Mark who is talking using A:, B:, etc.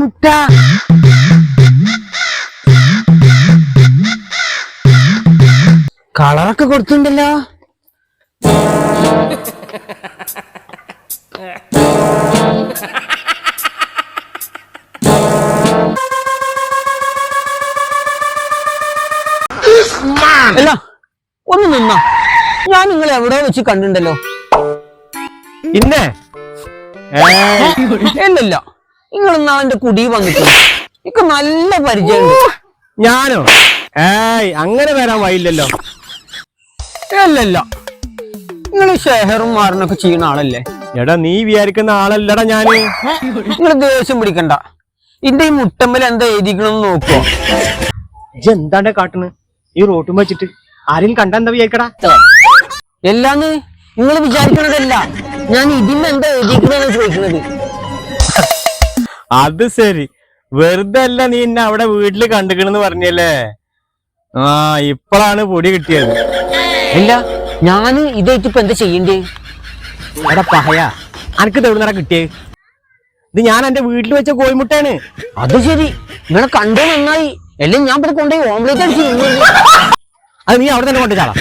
A: മുട്ട. കളറൊക്കെ കൊടുത്തിട്ടുണ്ടല്ലോ. അല്ല ഒന്ന് നിന്ന. ഞാൻ നിങ്ങളെ എവിടെ വെച്ച് കണ്ടിണ്ടല്ലോ
B: ഇന്നെ?
A: ഇല്ലില്ല നിങ്ങൾ നാളെ കുടി വന്നിട്ടു എനിക്ക് നല്ല പരിചയമുണ്ട്.
B: ഞാനോ? ഏയ് അങ്ങനെ വരാൻ വഴിയില്ലല്ലോ.
A: അല്ലല്ല നിങ്ങൾ ഷെഹറും മാറിനൊക്കെ ചെയ്യുന്ന ആളല്ലേ?
B: എടാ നീ വിചാരിക്കുന്ന ആളല്ലടാ ഞാൻ.
A: നിങ്ങൾ ദേഷ്യം പിടിക്കണ്ട. ഇന്റെ ഈ മുട്ടമ്മൽ എന്താ എഴുതിക്കണമെന്ന്
B: നോക്കോ. എന്താണ്ട കാട്ടണ്? ഈ റോട്ടും വെച്ചിട്ട് ആരെയും കണ്ടെന്താ വിചാരിക്കടാ?
A: എല്ലാന്ന്? നിങ്ങൾ വിചാരിക്കണതല്ല. ഞാൻ ഇതിന് എന്താ എഴുതിക്കണെന്ന് ചോദിക്കുന്നത്
B: അത് ശരി. വെറുതെ അല്ല നീ എന്നെ അവിടെ വീട്ടിൽ കണ്ടുക്കണെന്ന് പറഞ്ഞല്ലേ? ആ ഇപ്പോഴാണ് പൊടി കിട്ടിയത്.
A: ഇല്ല. ഞാൻ ഇതായിട്ട് ഇപ്പൊ എന്താ ചെയ്യണ്ടേ?
B: എടാ പഹയ അനക്ക് തെവിടുന്നടാ കിട്ടിയേ? ഇത് ഞാൻ എന്റെ വീട്ടിൽ വെച്ച കോഴിമുട്ടയാണ്.
A: അത് ശരി. നിങ്ങളെ കണ്ടോ നന്നായി. എല്ലാം ഞാൻ ഇവിടെ കൊണ്ടുപോയി ഓംലേറ്റ് അടിച്ചു.
B: അത് നീ അവിടെ തന്നെ കൊണ്ടുചാളാ